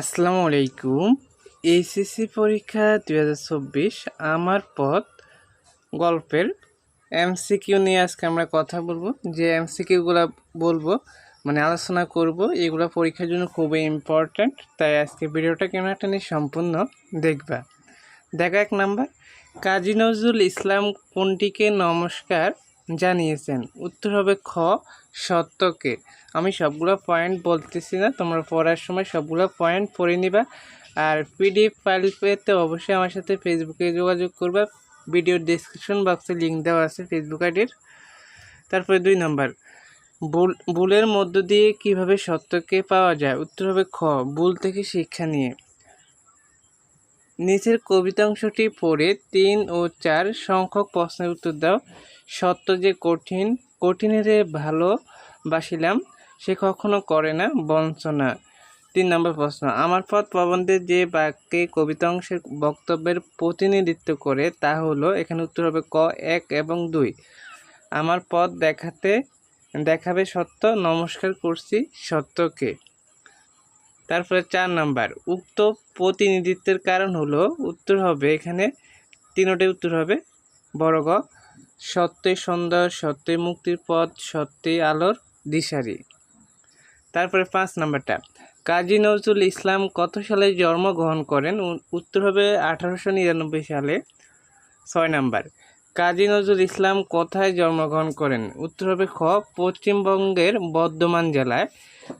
আসসালামু আলাইকুম। এইচএসসি পরীক্ষা দুই হাজার চব্বিশ, আমার পথ গল্পের এমসিকিউ নিয়ে আজকে আমরা কথা বলব। যে এমসিকিউগুলো বলব মানে আলোচনা করব, এগুলো পরীক্ষার জন্য খুবই ইম্পর্ট্যান্ট তাই আজকে ভিডিওটা কেন একটা নিয়ে সম্পূর্ণ দেখবা। দেখা এক নাম্বার, কাজী নজরুল ইসলাম কোনটিকে নমস্কার জানিয়েছেন। উত্তর হবে খ, সত্যকে। আমি সবগুলো পয়েন্ট বলতেছি না, তোমরা পড়ার সময় সবগুলো পয়েন্ট পড়ে নিবা। আর পিডিএফ ফাইল পেতে অবশ্যই আমার সাথে ফেসবুকে যোগাযোগ করবা। ভিডিও ডিসক্রিপশন বক্সে লিঙ্ক দেওয়া আছে ফেসবুক আইডির তারপরে দুই নম্বর ভুল, ভুলের মধ্য দিয়ে কীভাবে সত্যকে পাওয়া যায়? উত্তর হবে খ, ভুল থেকে শিক্ষা নিয়ে। নিচের কবিতাংশটি পড়ে তিন ও চার সংখ্যক প্রশ্নের উত্তর দাও। সত্য যে কঠিন কঠিনের ভালোবাসিলাম সে কখনো করে না বঞ্চনা তিন নম্বর প্রশ্ন, আমার পথ প্রবন্ধে যে বাক্যে কবিতাংশের বক্তব্যের প্রতিনিধিত্ব করে, তা হলো, এখানে উত্তর হবে ক, এক এবং দুই। আমার পথ দেখাতে, দেখাবে সত্য, নমস্কার করছি সত্যকে। তারপরে চার নাম্বার, উক্ত প্রতিনিধিত্বের কারণ হলো, উত্তর হবে এখানে তিনোটাই উত্তর হবে। বড় গ সত্যই সুন্দর সত্যই মুক্তির পথ সত্যই আলোর দিশারি। তারপরে পাঁচ নাম্বারটা, কাজী নজরুল ইসলাম কত সালে জন্মগ্রহণ করেন? উত্তর হবে আঠারোশো নিরানব্বই সালে। ছয় নাম্বার, কাজী নজরুল ইসলাম কোথায় জন্মগ্রহণ করেন? উত্তর হবে খ, পশ্চিমবঙ্গের বর্ধমান জেলায়।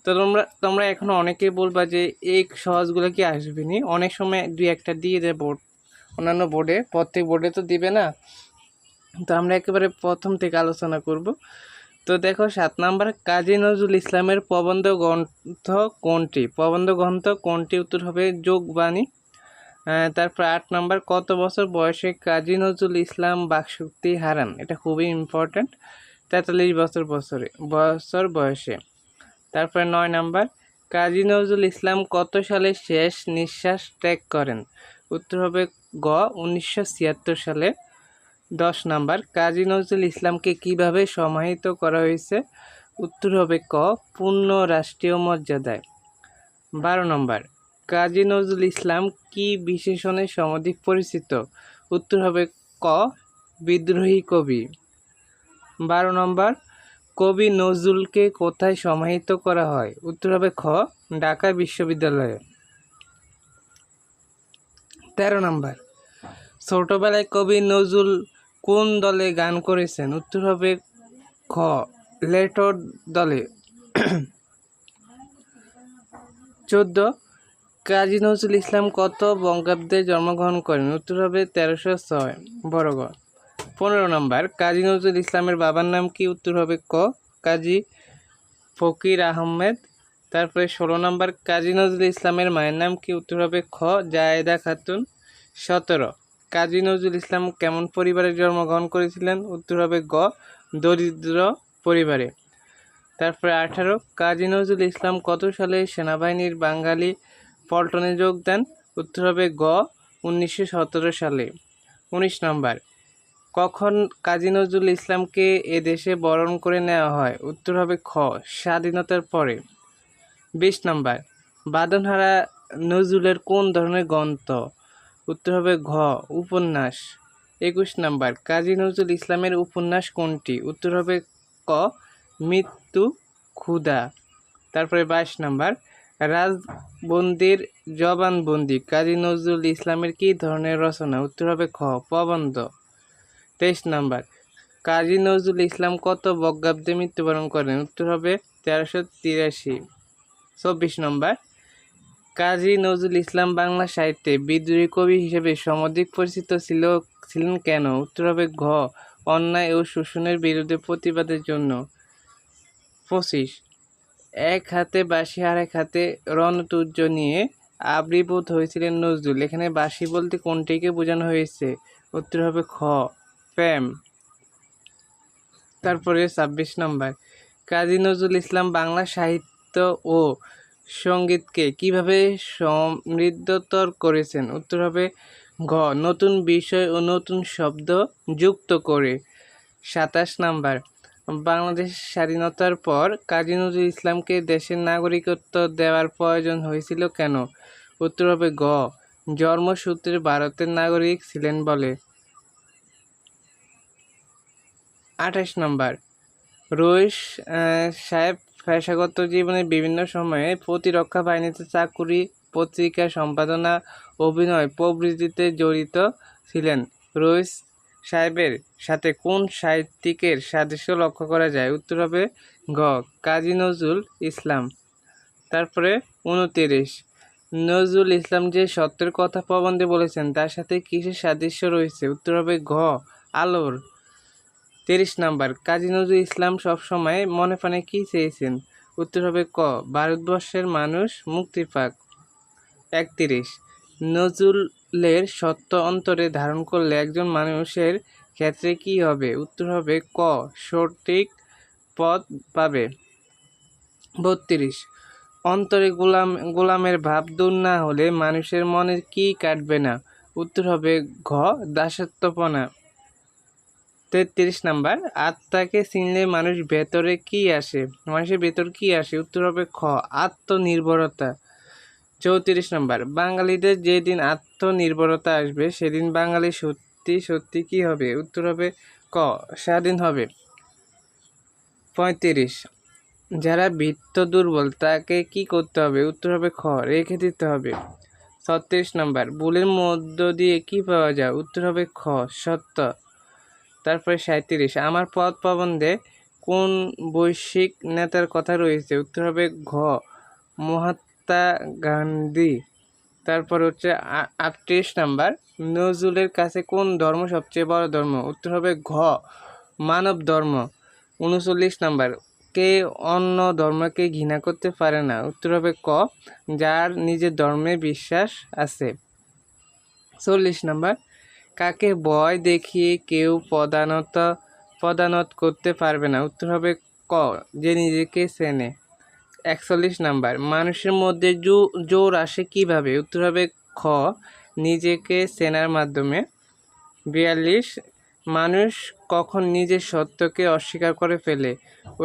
তো তোমরা তোমরা এখন অনেকেই বলবা যে এই সহজগুলো কি আসবে নি অনেক সময় দুই একটা দিয়ে দেয় বোর্ড অন্যান্য বোর্ডে প্রত্যেক বোর্ডে তো দিবে না। তো আমরা একেবারে প্রথম থেকে আলোচনা করব। তো দেখো, সাত নাম্বার, কাজী নজরুল ইসলামের প্রবন্ধ গ্রন্থ কোনটি? প্রবন্ধ গ্রন্থ কোনটি? উত্তর হবে যোগবাণী। তারপর আট নাম্বার, কত বছর বয়সে কাজী নজরুল ইসলাম বাকশক্তি হারান? এটা খুবই ইম্পর্ট্যান্ট তেতাল্লিশ বছর বছরে, বছর বয়সে। তারপরে নয় নাম্বার, কাজী নজরুল ইসলাম কত সালে শেষ নিঃশ্বাস ত্যাগ করেন? উত্তর হবে গ, উনিশশো ছিয়াত্তর সালে। দশ নাম্বার, কাজী নজরুল ইসলামকে কীভাবে সমাহিত করা হয়েছে? উত্তর হবে ক, পূর্ণ রাষ্ট্রীয় মর্যাদায়। বারো নম্বর, কাজী নজরুল ইসলাম কি বিশেষণে সমধিক পরিচিত? উত্তর হবে ক, বিদ্রোহী কবি। বারো নম্বর কবি নজরুলকে কোথায় সমাহিত করা হয়? উত্তর হবে খ, ঢাকা বিশ্ববিদ্যালয়ে। তেরো নম্বর। ছোটবেলায় কবি নজরুল কোন দলে গান করেছেন? উত্তর হবে খ, লেটর দলে। চোদ্দ, কাজী নজরুল ইসলাম কত বঙ্গাব্দে জন্মগ্রহণ করেন? উত্তর হবে তেরোশো ছয় বড়গ পনেরো নম্বর, কাজী নজরুল ইসলামের বাবার নাম কি? উত্তর হবে ক, কাজী ফকির আহমেদ। তারপরে ষোলো নম্বর, কাজী নজরুল ইসলামের মায়ের নাম কি? উত্তর হবে খ, জায়েদা খাতুন। সতেরো, কাজী নজরুল ইসলাম কেমন পরিবারে জন্মগ্রহণ করেছিলেন? উত্তর হবে গ, দরিদ্র পরিবারে। তারপরে আঠারো, কাজী নজরুল ইসলাম কত সালে সেনাবাহিনীর বাঙালি পল্টনে যোগ দেন? উত্তর হবে গ, উনিশশো সতেরো সালে। উনিশ নম্বর কখন কাজী নজরুল ইসলামকে এ দেশে বরণ করে নেওয়া হয়? উত্তর হবে খ, স্বাধীনতার পরে। বিশ নম্বর বাদনহারা নজরুলের কোন ধরনের গ্রন্থ? উত্তর হবে ঘ, উপন্যাস। একুশ নাম্বার, কাজী নজরুল ইসলামের উপন্যাস কোনটি? উত্তর হবে ক, মৃত্যু ক্ষুধা তারপরে বাইশ নাম্বার, রাজবন্দির জবানবন্দি। কাজী নজরুল ইসলামের কী ধরনের রচনা? উত্তর হবে খ, প্রবন্ধ। তেইশ নাম্বার। কাজী নজরুল ইসলাম কত বজ্ঞাব্দে মৃত্যুবরণ করেন? উত্তর হবে তেরোশো তিরাশি। চব্বিশ নম্বর। কাজী নজরুল ইসলাম বাংলা সাহিত্যে বিদ্রোহী কবি হিসেবে সমধিক পরিচিত ছিল, ছিলেন কেন? উত্তর হবে ঘ, অন্যায় ও শোষণের বিরুদ্ধে প্রতিবাদের জন্য। পঁচিশ, এক হাতে বাঁশি আর এক হাতে রণতুর্য নিয়ে আবির্ভূত হয়েছিলেন নজরুল। এখানে বাঁশি বলতে কোনটিকে বোঝানো হয়েছে? উত্তর হবে খ প্রেম। তারপরে ছাব্বিশ নম্বর, কাজী নজরুল ইসলাম বাংলা সাহিত্য ও সঙ্গীতকে কীভাবে সমৃদ্ধতর করেছেন? উত্তর হবে ঘ, নতুন বিষয় ও নতুন শব্দ যুক্ত করে। সাতাশ নাম্বার, বাংলাদেশ স্বাধীনতার পর কাজী নজরুল ইসলামকে দেশের নাগরিকত্ব দেওয়ার প্রয়োজন হয়েছিল কেন? উত্তর হবে গ জন্মসূত্রে ভারতের নাগরিক ছিলেন বলে। আঠাশ নম্বর। রইস সাহেব পেশাগত জীবনে বিভিন্ন সময়ে প্রতিরক্ষা বাহিনীতে চাকুরি, পত্রিকা, সম্পাদনা, অভিনয় প্রভৃতিতে জড়িত ছিলেন। রইস সাহেবের সাথে কোন সাহিত্যিকের সাদৃশ্য লক্ষ্য করা যায়? উত্তর হবে ঘ কাজী নজরুল ইসলাম। তারপরে উনতিরিশ, নজরুল ইসলাম যে সত্যের কথা প্রবন্ধে বলেছেন, তার সাথে কিসের সাদৃশ্য রয়েছে? উত্তর হবে ঘ আলোর। তিরিশ নাম্বার, কাজী নজরুল ইসলাম সবসময় মনে প্রাণে কী চেয়েছেন? উত্তর হবে ক, ভারতবর্ষের মানুষ মুক্তি পাক। একত্রিশ, নজরুলের সত্য অন্তরে ধারণ করলে একজন মানুষের ক্ষেত্রে কি হবে? উত্তর হবে ক, সঠিক পথ পাবে। বত্রিশ, অন্তরে গোলাম, গোলামের ভাব দূর না হলে মানুষের মনের কি কাটবে না? উত্তর হবে ঘ, দাসত্বপনা। তেত্রিশ নাম্বার, আত্মাকে চিনলে মানুষ ভেতরে কি আসে? মানুষের ভেতর কি আসে? উত্তর হবে খ, আত্মনির্ভরতা। চৌত্রিশ নাম্বার, বাঙালিদের যেদিন আত্মনির্ভরতা আসবে, সেদিন বাঙালি সত্যি সত্যি কি হবে? উত্তর হবে ক, স্বাধীন হবে। পঁয়ত্রিশ, যারা বৃত্ত দুর্বল, তাকে কি করতে হবে? উত্তর হবে খ, রেখে দিতে হবে। ছত্রিশ নম্বর বুলের মধ্য দিয়ে কি পাওয়া যায়? উত্তর হবে খ, সত্য। তারপরে সাঁত্রিশ আমার পথ প্রবন্ধে কোন বৈশ্বিক নেতার কথা রয়েছে? উত্তর হবে ঘ, মহাত্মা গান্ধী। তারপর হচ্ছে আটত্রিশ নাম্বার, নজরুলের কাছে কোন ধর্ম সবচেয়ে বড় ধর্ম? উত্তর হবে ঘ, মানব ধর্ম। উনচল্লিশ নাম্বার, কে অন্য ধর্মকে ঘৃণা করতে পারে না? উত্তর হবে ক, যার নিজের ধর্মে বিশ্বাস আছে। চল্লিশ নাম্বার কাকে ভয় দেখিয়ে কেউ প্রধানত প্রধানত করতে পারবে না। উত্তর হবে ক, যে নিজেকে চেনে। একচল্লিশ নাম্বার, মানুষের মধ্যে জোর আসে কীভাবে? উত্তর হবে খ, নিজেকে চেনার মাধ্যমে। বিয়াল্লিশ, মানুষ কখন নিজের সত্যকে অস্বীকার করে ফেলে?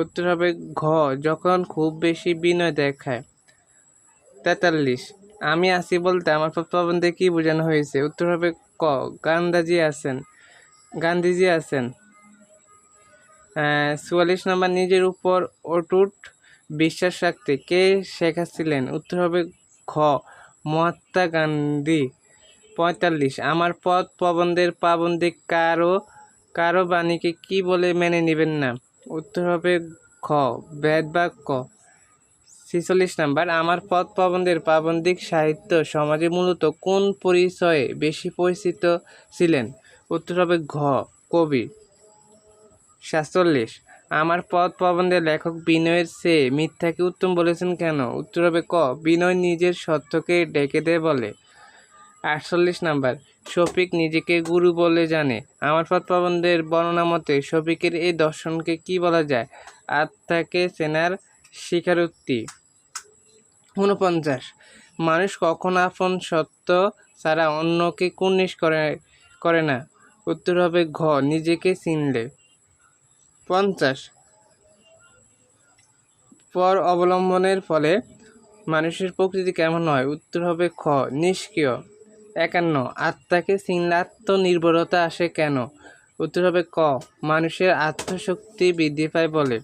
উত্তর হবে ঘ, যখন খুব বেশি বিনয় দেখায়। তেতাল্লিশ, আমি আছি বলতে আমার প্রবন্ধে কী বোঝানো হয়েছে? উত্তর হবে ক, গান্ধাজি আছেন। গান্ধীজি আছেন। চুয়াল্লিশ নম্বর নিজের উপর অটুট বিশ্বাস রাখতে কে শেখাচ্ছিলেন? উত্তর হবে খ মহাত্মা গান্ধী। পঁয়তাল্লিশ, আমার পথ প্রবন্ধের পাবন্দিক কারও কারও বাণীকে কি বলে মেনে নেবেন না? উত্তর হবে খ বেদ বাক্য ছেচল্লিশ নাম্বার, আমার পথ প্রবন্ধের পাবন্দিক সাহিত্য সমাজে মূলত কোন পরিচয়ে বেশি পরিচিত ছিলেন? উত্তর হবে ঘ, কবি। সাতচল্লিশ, আমার পথ প্রবন্ধের লেখক বিনয়ের চেয়ে মিথ্যাকে উত্তম বলেছেন কেন? উত্তর হবে ক, বিনয় নিজের সত্যকে ডেকে দেয় বলে। আটচল্লিশ নাম্বার, শফিক নিজেকে গুরু বলে জানে। আমার পথ প্রবন্ধের বর্ণনা মতে, শফিকের এই দর্শনকে কি বলা যায়? আত্মাকে চেনার স্বীকারোক্তি। ঊনপঞ্চাশ। মানুষ কখন আপন সত্য ছাড়া অন্যকে কুর্নিশ করে করে না। উত্তর হবে ঘ, নিজেকে চিনলে। পঞ্চাশ। পর অবলম্বনের ফলে মানুষের প্রকৃতি কেমন হয়? উত্তর হবে খ, নিষ্ক্রিয়। একান্ন। আত্মাকে চিনলে আত্মনির্ভরতা আসে কেন? উত্তর হবে ক, মানুষের আত্মশক্তি বৃদ্ধি পায় বলে।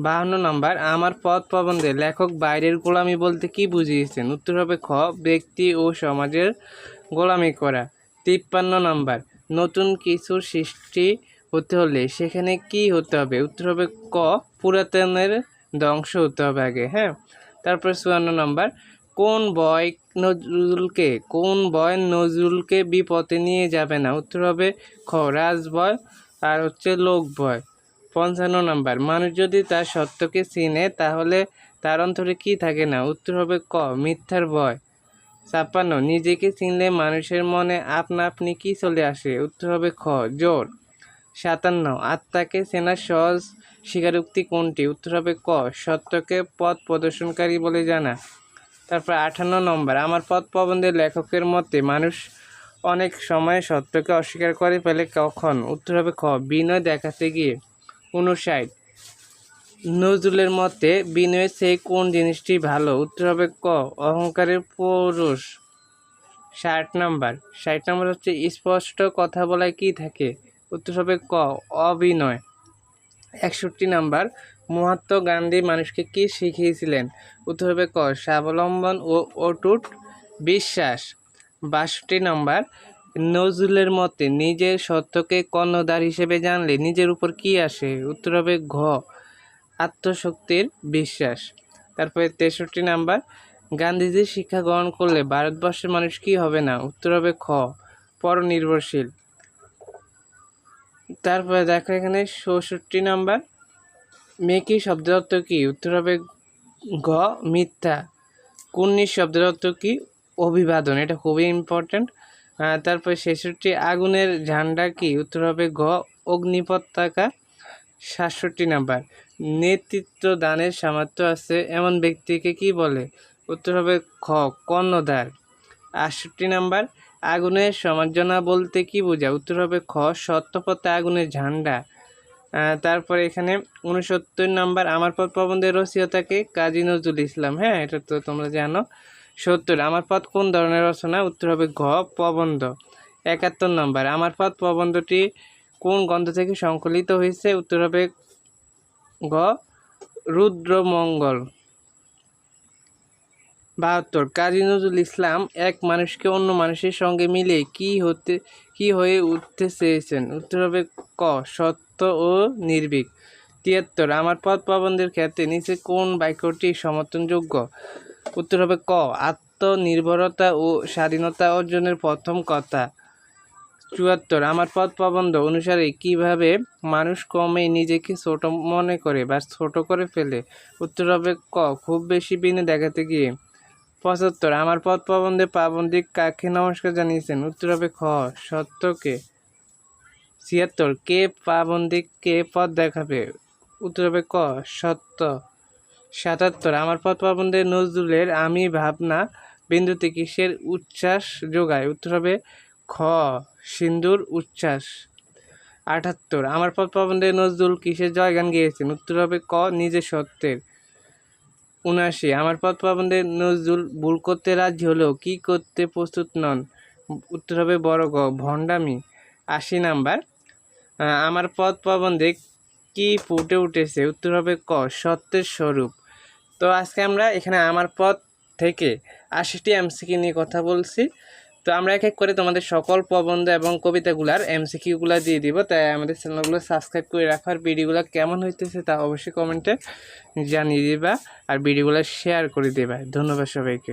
বাহান্ন নম্বর, আমার পথ প্রবন্ধে লেখক বাইরের গোলামি বলতে কি বুঝিয়েছেন? উত্তর হবে, খ, ব্যক্তি ও সমাজের গোলামি করা। তিপ্পান্ন নম্বর, নতুন কিছু সৃষ্টি হতে হলে সেখানে কি হতে হবে? উত্তর হবে, ক, পুরাতনের ধ্বংস হতে হবে আগে। হ্যাঁ? তারপর চুয়ান্ন নম্বর, কোন বয় নজরুলকে, কোন বয় নজরুলকে বিপথে নিয়ে যাবে না? উত্তর হবে, খ, রাজবয় আর হচ্ছে লোক ভয় পঞ্চান্ন নম্বর, মানুষ যদি তার সত্যকে চিনে, তাহলে তার অন্তরে কি থাকে না? উত্তর হবে ক, মিথ্যার ভয়। ছাপ্পান্ন, নিজেকে চিনলে মানুষের মনে আপনা আপনি কি চলে আসে? উত্তর হবে খ, জোর। সাতান্ন, আত্মাকে চেনার সহজ স্বীকারোক্তি কোনটি? উত্তর হবে ক, সত্যকে পথ প্রদর্শনকারী বলে জানা। তারপর আঠান্ন নম্বর, আমার পথ প্রবন্ধের লেখকের মতে, মানুষ অনেক সময় সত্যকে অস্বীকার করে ফেলে কখন? উত্তর হবে খ, বিনয় দেখাতে গিয়ে। উনষাট নজরুলের মতে বিনয়ের সেই কোন জিনিসটি ভালো? উত্তর হবে ক, অহংকারের পৌরুষ। ষাট নাম্বার। ষাট নাম্বার হচ্ছে, স্পষ্ট কথা বলায় কি থাকে? উত্তর হবে ক, অবিনয়। একষট্টি নাম্বার। মহাত্মা গান্ধী মানুষকে কি শিখিয়েছিলেন? উত্তর হবে ক, স্বাবলম্বন ও অটুট বিশ্বাস। বাষট্টি নম্বর। নজরুলের মতে, নিজের সত্যকে কর্ণধার হিসেবে জানলে নিজের উপর কি আসে? উত্তর হবে ঘ, আত্মশক্তির বিশ্বাস। তারপরে তেষট্টি নাম্বার গান্ধীজির শিক্ষা গ্রহণ করলে ভারতবর্ষের মানুষ কি হবে না? উত্তর হবে খ, পরনির্ভরশীল। তারপরে দেখো এখানে চৌষট্টি নাম্বার, মেকি শব্দের অর্থ কি? উত্তর হবে গ মিথ্যা। কুন্নিশ শব্দের অর্থ কি? অভিবাদন। এটা খুবই ইম্পর্ট্যান্ট তারপরে ছেষট্টি আগুনের ঝান্ডা কি? উত্তর হবে গ অগ্নিপতাকা, সাতষট্টি নাম্বার। নেতৃত্ব দানের সামর্থ্য আছে এমন ব্যক্তিকে কি বলে? উত্তর হবে খ, কর্ণধার। আটষট্টি নাম্বার, আগুনের সমার্জনা বলতে কি বোঝায়? উত্তর হবে খ, সত্যপথে আগুনের ঝান্ডা। তারপরে এখানে উনসত্তর নাম্বার, আমার পথ প্রবন্ধের রসিয়তাকে কাজী নজরুল ইসলাম। হ্যাঁ এটা তো তোমরা জানো। সত্তর, আমার পথ কোন ধরনের রচনা? উত্তর হবে ঘ, প্রবন্ধ। একাত্তর নম্বর, আমার পথ প্রবন্ধটি কোন গ্রন্থ থেকে সংকলিত হয়েছে? উত্তর হবে গ রুদ্রমঙ্গল। বাহাত্তর, কাজী নজরুল ইসলাম এক মানুষকে অন্য মানুষের সঙ্গে মিলে কি হতে, কি হয়ে উঠতে চেয়েছেন? উত্তর হবে ক, সত্য ও নির্ভীক। তিয়াত্তর, আমার পথ প্রবন্ধের ক্ষেত্রে নিচে কোন বাক্যটি সমর্থনযোগ্য? উত্তর হবে ক, আত্মনির্ভরতা ও স্বাধীনতা অর্জনের প্রথম কথা। চুয়াত্তর, আমার পথ প্রবন্ধ অনুসারে কীভাবে মানুষ কমে নিজেকে ছোট মনে করে বা ছোট করে ফেলে? উত্তর হবে ক, খুব বেশি বিনে দেখাতে গিয়ে। পঁচাত্তর, আমার পথ প্রবন্ধে পাবন্দিক কাকে নমস্কার জানিয়েছেন? উত্তর হবে খ, সত্যকে। ছিয়াত্তর, কে পাবন্দিককে পথ দেখাবে? উত্তর হবে ক, সত্য। সাতাত্তর। আমার পথ প্রবন্ধে নজরুলের আমি ভাবনা বিন্দুতে কিসের উচ্ছ্বাস যোগায়? উত্তর হবে খ, সিন্দুর উচ্ছ্বাস। আটাত্তর। আমার পথ প্রবন্ধে নজরুল কিসের জয়গান গিয়েছেন? উত্তর হবে ক, নিজের সত্যের। উনআশি। আমার পথ প্রবন্ধে নজরুল ভুল করতে রাজি হলেও কি করতে প্রস্তুত নন? উত্তর হবে বড় গ, ভণ্ডামি। আশি নাম্বার। আমার পথ প্রবন্ধে কি ফুটে উঠেছে? উত্তর হবে ক, সত্যের স্বরূপ। তো আজকে আমরা এখানে আমার পথ থেকে আশিটি এমসিকিউ নিয়ে কথা বলছি। তো আমরা এক এক করে তোমাদের সকল প্রবন্ধ এবং কবিতাগুলার এমসিকিউগুলো দিয়ে দিব। তাই আমাদের চ্যানেলগুলো সাবস্ক্রাইব করে রাখার ভিডিওগুলো কেমন হইতেছে তা অবশ্যই কমেন্টে জানিয়ে দিবা আর ভিডিওগুলো শেয়ার করে দেবা। ধন্যবাদ সবাইকে।